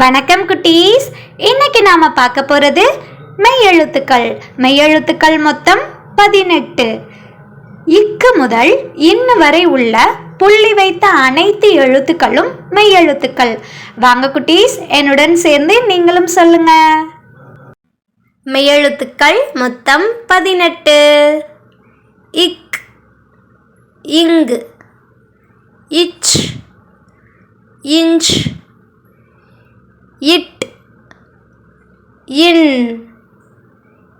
வணக்கம் குட்டீஸ். இன்னைக்கு நாம பார்க்க போறது மெய்யெழுத்துக்கள் மெய்யெழுத்துக்கள் மொத்தம் பதினெட்டு. இக்கு முதல் இன்னு வரை உள்ள புள்ளி வைத்த அனைத்து எழுத்துக்களும் மெய்யெழுத்துக்கள் வாங்க குட்டீஸ் என்னுடன் சேர்ந்து நீங்களும் சொல்லுங்க. மெய்யெழுத்துக்கள் மொத்தம் பதினெட்டு. இக் இங்கு இச் இஞ்ச் இட். இன்.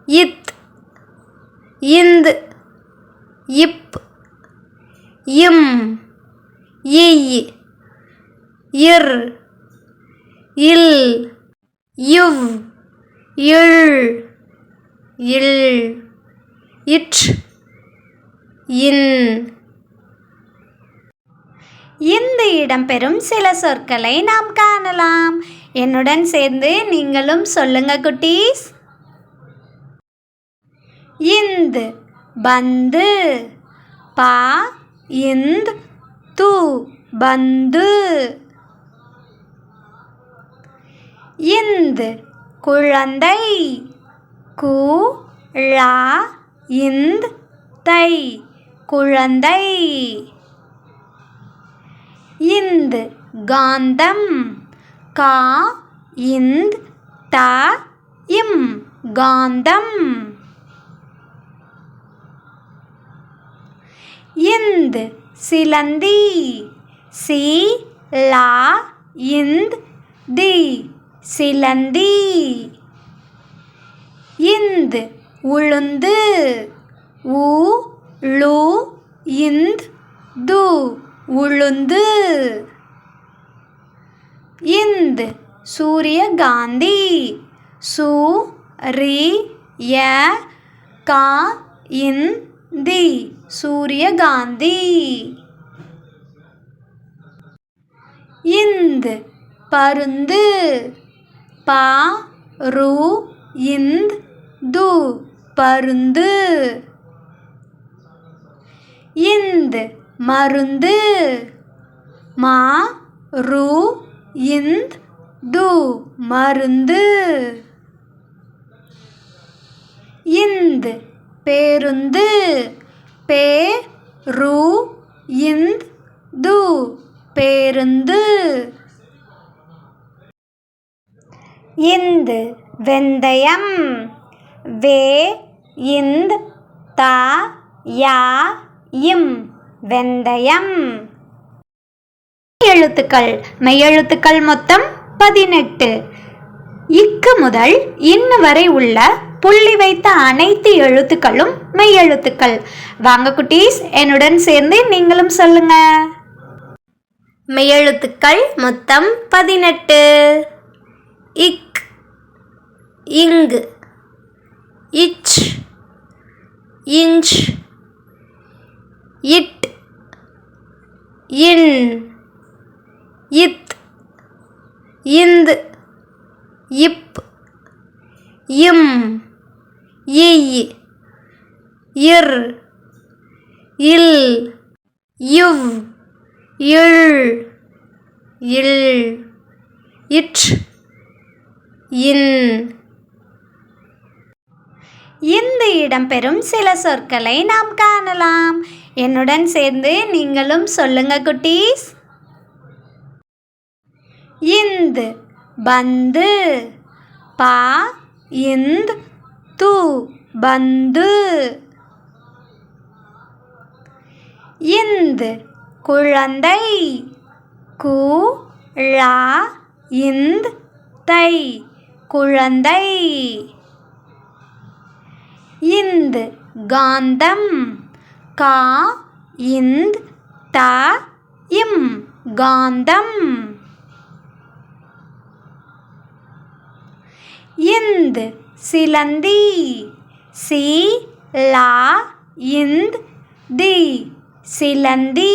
இத். இந்த். இப். இம். இய். இர். இல். இவ். இள். இல். இட். இன். இந்த இடம்பெறும் சில சொற்களை நாம் காணலாம். என்னுடன் சேர்ந்து நீங்களும் சொல்லுங்க குட்டீஸ். இந்து பந்து. பா இந்த் து பந்து. இந்து குழந்தை. கு ழா இந்த் தை குழந்தை. இந்து காந்தம். கா இந்த் த இம் காந்தம். இந்து சிலந்தி. சி லா இந்த் தி சிலந்தி. இந்து உளுந்து. உ லு இந்த் து. உளுந்து. இந்த் சூரியகாந்தி. சு ரி ய கா இந்தி சூரியகாந்தி. இந்த் பருந்து. பா ரு இந்த் து பருந்து. இந்து மருந்து. மா ரு இந்த் து மருந்து. இந்த் பேருந்து. பே ரு இந்த் து பேருந்து. இந்து வெந்தயம். வே இந்த் த யா இம். வெந்தயம். எழுத்துக்கள் மெய்யெழுத்துக்கள் மொத்தம் பதினெட்டு. இக்கு முதல் இன்னு வரை உள்ள புள்ளி வைத்த அனைத்து எழுத்துக்களும் மெய்யெழுத்துக்கள். வாங்க குட்டீஸ் என்னுடன் சேர்ந்து நீங்களும் சொல்லுங்க. மெய்யெழுத்துக்கள் மொத்தம் பதினெட்டு. இக் இங்கு இச் இஞ்ச் இட் இன் இத் இந்த் இப் இம் இய் இர் இல் இவ் இள் இல் இட் இன். இந்த இடம்பெறும் சில சொற்களை நாம் காணலாம். என்னுடன் சேர்ந்து நீங்களும் சொல்லுங்க குட்டீஸ். இந்து பந்து. பா இந்த். து பந்து. இந்து குழந்தை. கு ழா இந்த் தை குழந்தை. இந்து காந்தம். கா இந்த் த இம் காந்தம். இந்த் சிலந்தி. சி லா இந்த் தி சிலந்தி.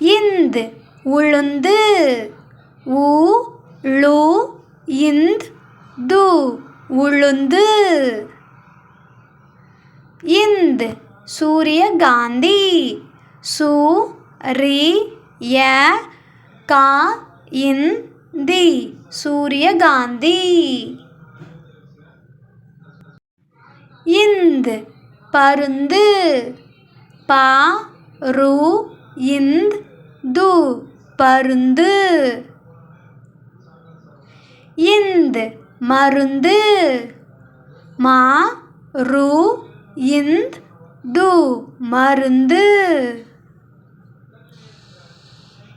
இந்த் உளுந்து. உ லு இந்த் து. உளுந்து. இந்த் சூரியகாந்தி. சு ரி ய கா இந்தி சூரியகாந்தி. இந்த் பருந்து. பா ரு இந்த் து பருந்து. இந்து மருந்து. மா ரு இந்த் து. மருந்து.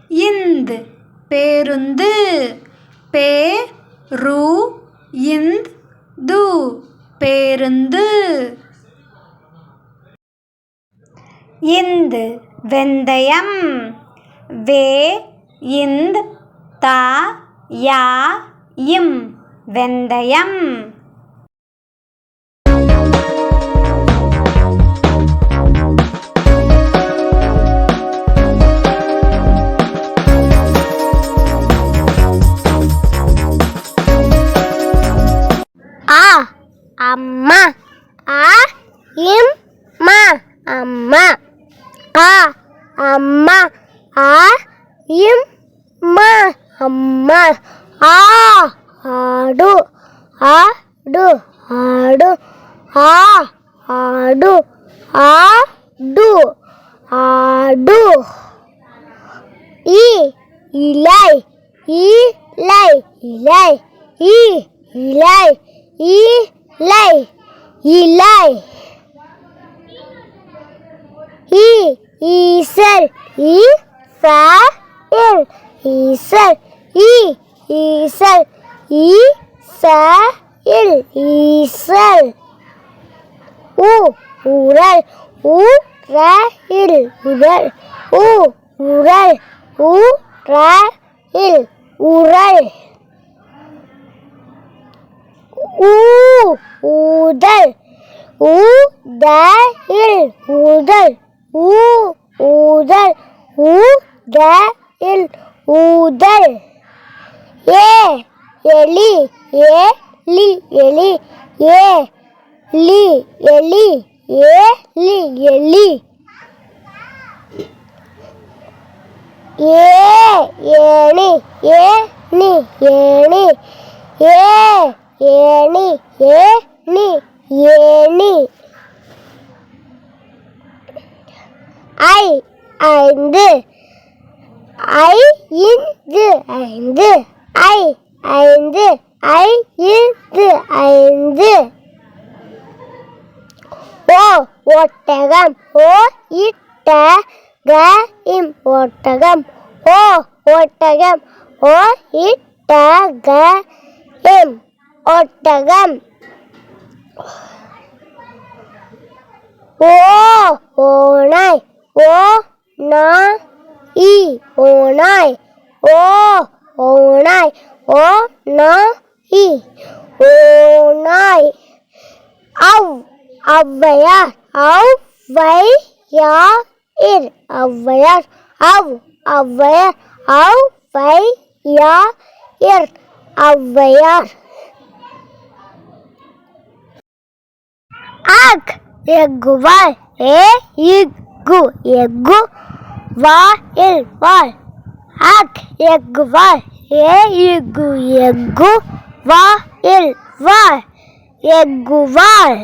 இந்த் பேருந்து. பே ரு இந்த் து. பேருந்து. இந்த் வெந்தயம். வே இந்த் தா யா இம். வெந்தயம். ஆ அம்மா. ஆ இம் மா அம்மா. ஆ அம்மா. ஆ இம் மா அம்மா. ஆ. ஆடு ஆடு ஆடு ஆ ஆடு ஆடு ஆடு இ இலை இலை இலை இ இலை இலை இலை இ ஈசல் இ ச இல் ஈசல் இ ஈசல். இ ச இல் ஈசல் உ உரல் உ ர இல் உரல் உ உரல் உ ர இல் உரல் ஊ ஊதல். எலி ஏ லி எலி ஏ லி எலி ஏ லி எலி. ஏ ஏணி ஏ நீ ஏணி. ஏ ஏணி ஏ நீ ஏணி. ஐ ஐந்து. ஐ இந்து ஐந்து. ஐ ஐந்து ஐ இந்து ஐந்து. ஓ ஒட்டகம் ஓ இட்ட க இம் ஒட்டகம். ஓ ஒட்டகம் ஓ இட்ட க இம் ஒட்டகம். ஓ ஓனாய் ஓ நா இ ஓனாய் ஓ ஓனாய் ஓ நா இ ஓனாய் அவ் ஔவையார் ஔவையார் இர் ஔவையார் அவ் ஔவையார் ஔவையார் இர் ஔவையார் ஆக் எக்குவால் ஏ இக்கு எக்கு வா இல் வால் ஆக் எக்குவால் ஏ இக்கு எக்கு வா இல் வால் எக்குவால்